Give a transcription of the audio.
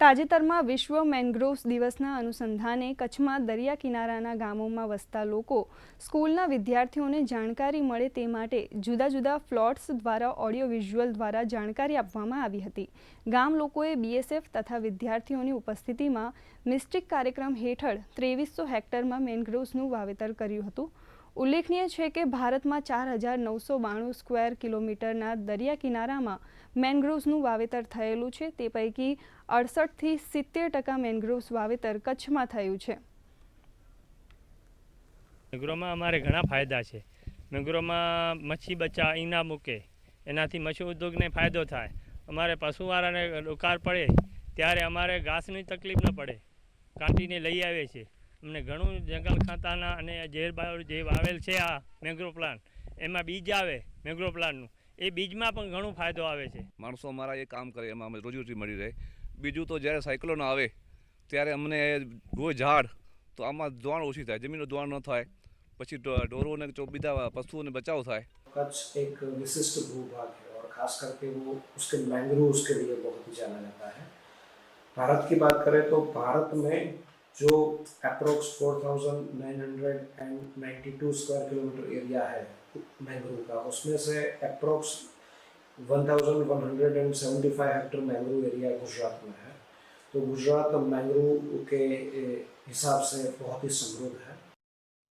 તાજેતરમાં વિશ્વ મેન્ગ્રોવ્સ દિવસના અનુસંધાને કચ્છમાં દરિયા કિનારાના ગામોમાં વસતા લોકો સ્કૂલના વિદ્યાર્થીઓને જાણકારી મળે તે માટે જુદા જુદા ફ્લોટ્સ દ્વારા ઓડિયો વિઝ્યુઅલ દ્વારા જાણકારી આપવામાં આવી હતી. ગામ લોકોએ બીએસએફ તથા વિદ્યાર્થીઓની ઉપસ્થિતિમાં મિસ્ટિક કાર્યક્રમ હેઠળ ત્રેવીસો હેક્ટરમાં મેન્ગ્રોવ્સનું વાવેતર કર્યું હતું. ઉલ્લેખનીય છે કે ભારતમાં ચાર હજાર નવસો બાણું સ્ક્વેર કિલોમીટરના દરિયા કિનારામાં મેન્ગ્રોવ્સનું વાવેતર થયેલું છે. તે પૈકી અડસઠથી સિત્તેર ટકા મેન્ગ્રોવ્સ વાવેતર કચ્છમાં થયું છે. મેંગ્રોવમાં અમારે ઘણા ફાયદા છે. મેંગ્રોવમાં મચ્છી બચ્ચા ઈના મૂકે, એનાથી મચ્છી ઉદ્યોગને ફાયદો થાય. અમારે પશુવાળાને દુકાળ પડે, ત્યારે અમારે ઘાસની તકલીફ ન પડે. કાંટીને લઈ આવે છે. અમને ઘણું જંગલ ખાતાના અને જે બા- જે વાવેલ છે આ મેંગ્રોવ પ્લાન્ટ એમાં બીજ આવે મેંગ્રોવ પ્લાન્ટનું એ બીજમાં પણ ઘણો ફાયદો આવે છે માણસો અમારા એ કામ કરે એમાં અમને રોજીરોટી મળી રહે બીજું તો જ્યારે સાયક્લોન આવે ત્યારે અમને હોય ઝાડ તો આમાં ધોવાણ ઓછી થાય જમીનનું ધોવાણ ન થાય પછી ઢો- ઢોરોને જો બીજા પશુઓને બચાવ થાય कच्छ एक विशिष्ट भूभाग है और खास करके वो उसके मैंग्रोव्स के लिए बहुत ही जाना जाता है भारत की बात करें तो भारत में जो approx four thousand nine hundred and ninety two square kilometre area है मैंग्रोव का, उसमें से approx one thousand one hundred and seventy five hectare mangrove area Gujarat में है। तो गुजरात मैंग्रोव के हिसाब से बहुत ही समृद्ध है।